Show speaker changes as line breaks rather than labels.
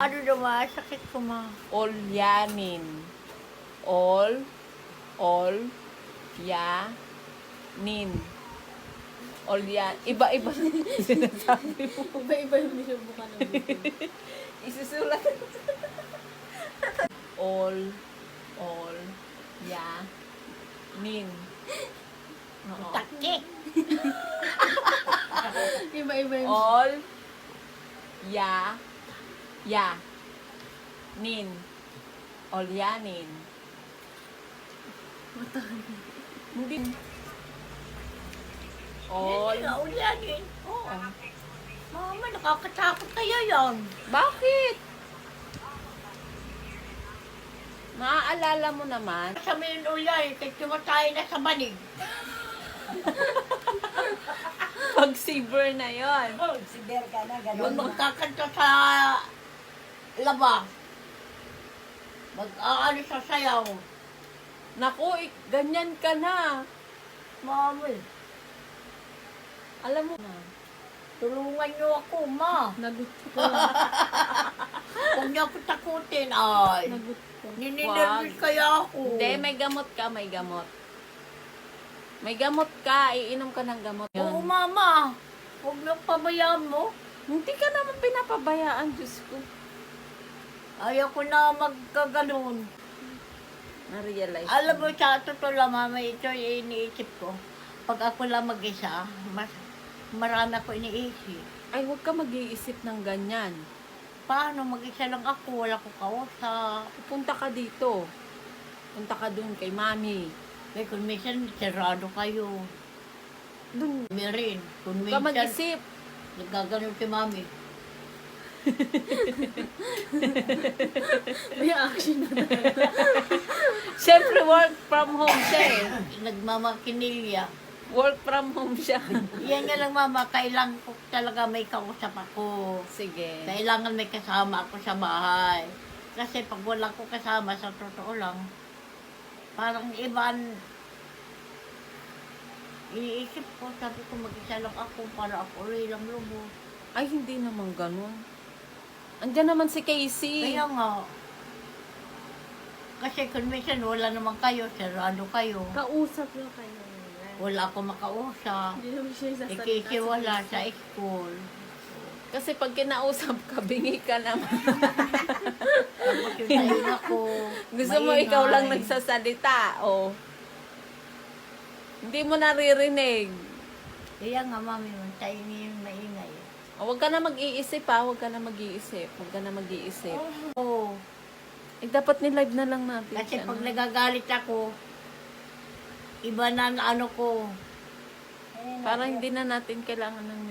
Ano naman, sakit ko ma.
Olyanin. Ol, ol, ya, nin. Olyan. Iba-iba sinasabi mo.
Iba-iba yung nilubukan ng
Isusulat. ol, ol, ya, nin. Oo.
Iba-iba yung...
Ol, ya, ya, nin. Olyanin. Hindi. Ol.
Nga ulyanin.
Oo.
Mama, nakakatakot kaya yan.
Bakit? Maaalala mo naman.
Sa may ulyanin, kaya tumatay na sa banig.
Pag saber na yon.
Oh, si Berga na gano'n. Yung magkakanta sa labas. Mag-aano sa sayaw.
Naku, ik- ganyan ka na.
Mama, eh,
Alam mo na.
tulungan niyo ako, ma.
Nagut ko.
Huwag niyo ako takutin, ay.
Nagut ko.
Nininervous kaya ako.
Hindi, may gamot ka, may gamot. May gamot ka, iinom ka ng gamot.
Oo,
Yun.
mama. Huwag niyo pabayaan mo.
Hindi ka naman pinapabayaan, Diyos ko.
Ayaw ko na magkaganon.
Na-realize.
Alam mo, sa totoo lang, mama, ito yung iniisip ko. Pag ako lang mag-isa, mas marami ako iniisip.
Ay, huwag ka mag-iisip ng ganyan.
Paano mag-isa lang ako, wala ko kausap.
Punta ka dito. Punta ka dun kay mami.
Eh, kung minsan, sarado kayo.
Dun
rin. Kung
ka
minsan,
mag-isip.
nagkaganon si mami.
May action na tayo.
Siyempre, work from home siya eh.
Nagmamakinilya.
Work from home siya.
Yan nga lang, mama, kailangan ko talaga may kausap ako.
Sige.
Kailangan may kasama ako sa bahay. Kasi pag wala ko kasama, sa totoo lang, parang iban, iniisip ko, sabi ko mag-isa lang ako para ako rin lang lubos.
Ay, hindi naman ganun. Andiyan naman si Casey.
Kaya nga, kasi kung minsan wala naman kayo, sarado kayo.
Kausap lang kayo.
Wala ako makausap.
Hindi naman siya sasalita.
Ikisiwala sa school.
Kasi pag kinausap ka, bingi ka naman.
Tapos yung tayo ako.
Gusto mo ikaw lang
maingay.
nagsasalita. O. Hindi mo naririnig.
Kaya nga, mami, tayo niyo yung maingay.
O, huwag ka na mag-iisip ha. Huwag ka na mag-iisip. Huwag ka na mag-iisip.
Oo.
Eh, dapat ni-live na lang natin
Kasi
siya,
pag
no?
nagagalit ako, iba na ang ano ko.
Parang hindi na natin kailangan ng